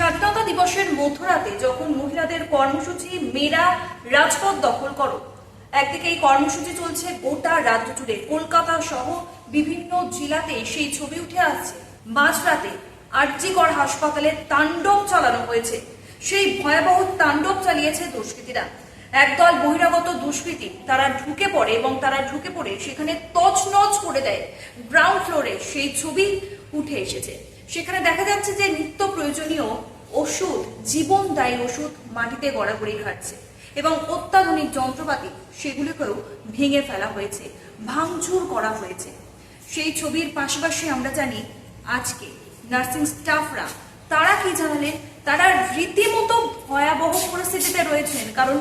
স্বাধীনতা দিবসের মধ্যরাতে যখন মহিলাদের কর্মসূচি মেয়েরা রাজপথ দখল করো, একদিকে এই কর্মসূচি চলছে গোটা রাজ্য জুড়ে, কলকাতা সহ বিভিন্ন জেলাতে সেই ছবি উঠে আসছে। মাঝরাতে আরজিগড় হাসপাতালে তাণ্ডব চালানো হয়েছে। সেই ভয়াবহ তাণ্ডব চালিয়েছে দুষ্কৃতীরা। একদল বহিরাগত দুষ্কৃতী তারা ঢুকে পড়ে এবং তারা ঢুকে পড়ে সেখানে তছনছ করে দেয়। গ্রাউন্ড ফ্লোরে সেই ছবি উঠে এসেছে। সেখানে দেখা যাচ্ছে যে নিত্য প্রয়োজনীয় ওষুধ, জীবনদায়ী ওষুধ মাটিতে গড়াগড়ি খাচ্ছে এবং অত্যাধুনিক যন্ত্রপাতি সেগুলিকেও ভেঙে ফেলা হয়েছে, ভাঙচুর করা হয়েছে। সেই ছবির পাশাপাশি আমরা জানি আজকে নার্সিং স্টাফরা তারা কি জানালেন? তারা রীতিমতো ভয়াবহ পরিস্থিতিতে রয়েছেন। কারণ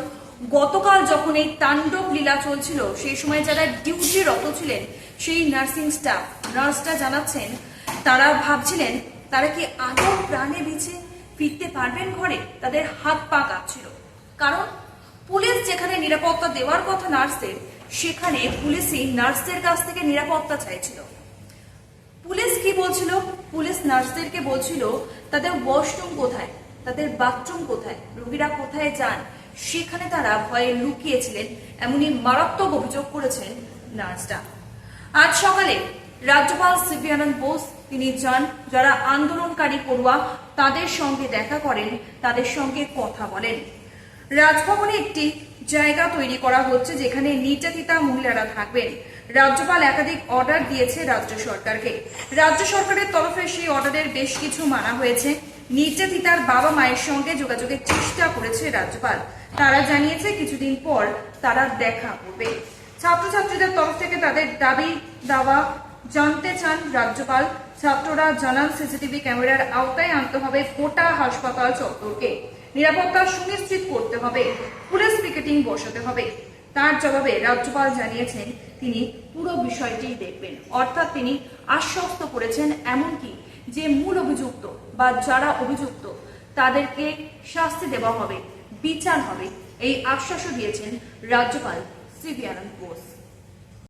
গতকাল যখন এই তাণ্ডব লীলা চলছিল, সেই সময় যারা ডিউটিরত ছিলেন, সেই নার্সিং স্টাফ, নার্সরা জানাচ্ছেন তারা ভাবছিলেন, তারা কি আদৌ প্রাণে বেঁচে ফিরতে পারবেন ঘরে? তাদের হাত পা কাঁপছিল। কারণ পুলিশ যেখানে নিরাপত্তা দেওয়ার কথা নার্সদের, সেখানে পুলিশই নার্সদের কাছ থেকে নিরাপত্তা চাইছিল। পুলিশ কি বলছিল? পুলিশ নার্সদেরকে বলছিল, তাদের ওয়াশরুম কোথায়? তাদের বাথরুম কোথায়? রোগীরা কোথায় যান? সেখানে তারা ভয়ে লুকিয়েছিলেন, এমনই মারাত্মক অভিযোগ করেছেন নার্সরা। আজ সকালে রাজ্যপাল সিবি আনন্দ বোস তিনি যান যারা আন্দোলনকারী পড়ুয়া তাদের সঙ্গে দেখা করেন, তাদের সঙ্গে কথা বলেন। রাজভবনে একটি জায়গা তৈরি করা হচ্ছে যেখানে নির্যাতিতা মহিলারা থাকবেন। রাজ্যপাল একাধিক অর্ডার দিয়েছে রাজ্য সরকারকে। রাজ্য সরকারের তরফে সেই অর্ডারের বেশ কিছু মানা হয়েছে। নির্যাতিতার বাবা মায়ের সঙ্গে যোগাযোগের চেষ্টা করেছে রাজ্যপাল। তারা জানিয়েছে কিছুদিন পর তারা দেখা করবে। ছাত্রছাত্রীদের তরফ থেকে তাদের দাবি দাওয়া জানতে চান রাজ্যপাল, ছাত্ররা জানান সিসিটিভি ক্যামেরার আওতায় আনতে হবে গোটা হাসপাতাল চত্বরকে। নিরাপত্তা সুনিশ্চিত করতে হবে, পুলিশ পিকেটিং বসাতে হবে। তার জবাবে রাজ্যপাল জানিয়েছেন, তিনি পুরো বিষয়টি দেখবেন। অর্থাৎ তিনি আশ্বস্ত করেছেন এমনকি যে মূল অভিযুক্ত বা যারা অভিযুক্ত, তাদেরকে শাস্তি দেওয়া হবে, বিচার হবে, এই আশ্বাসও দিয়েছেন রাজ্যপাল সিবি আনন্দ বোস।